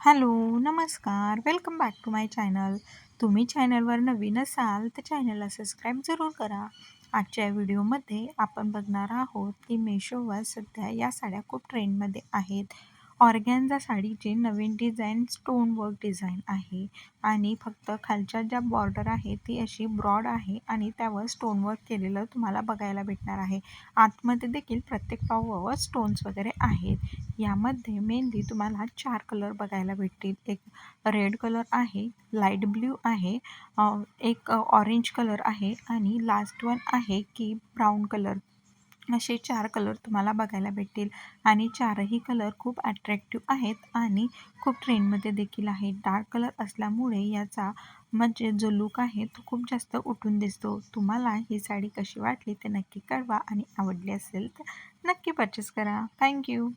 Hello नमस्कार. Welcome back to my channel. तुम्ही चॅनलवर नवीन असाल तर चॅनलला सबस्क्राईब जरूर करा. आजच्या व्हिडिओमध्ये आपण बघणार आहोत की मेशोवर सध्या या साड्या खूप ट्रेंडमध्ये आहेत. ऑर्गॅन्झा साडीचे नवीन डिझाईन स्टोन वर्क डिझाईन आहे आणि फक्त खालच्या ज्या बॉर्डर आहे ती अशी ब्रॉड आहे आणि त्यावर स्टोन वर्क केलेलं तुम्हाला बघायला भेटणार आहे. आतमध्ये देखील प्रत्येक पावावर स्टोन्स वगैरे आहेत. यामध्ये मेनली तुम्हाला चार कलर बघायला भेटतील. एक रेड कलर आहे लाइट ब्ल्यू आहे एक ऑरेंज कलर आहे आणि लास्ट वन आहे की ब्राऊन कलर असे चार कलर तुम्हाला बघायला भेटतील. आणि चारही कलर खूप अट्रॅक्टिव्ह आहेत आणि खूप ट्रेंडमध्ये देखील आहे डार्क कलर असल्यामुळे याचा म्हणजे जो लुक आहे तो खूप जास्त उठून दिसतो. तुम्हाला ही साडी कशी वाटली ते नक्की कळवा आणि आवडली असेल तर नक्की परचेस करा. थँक्यू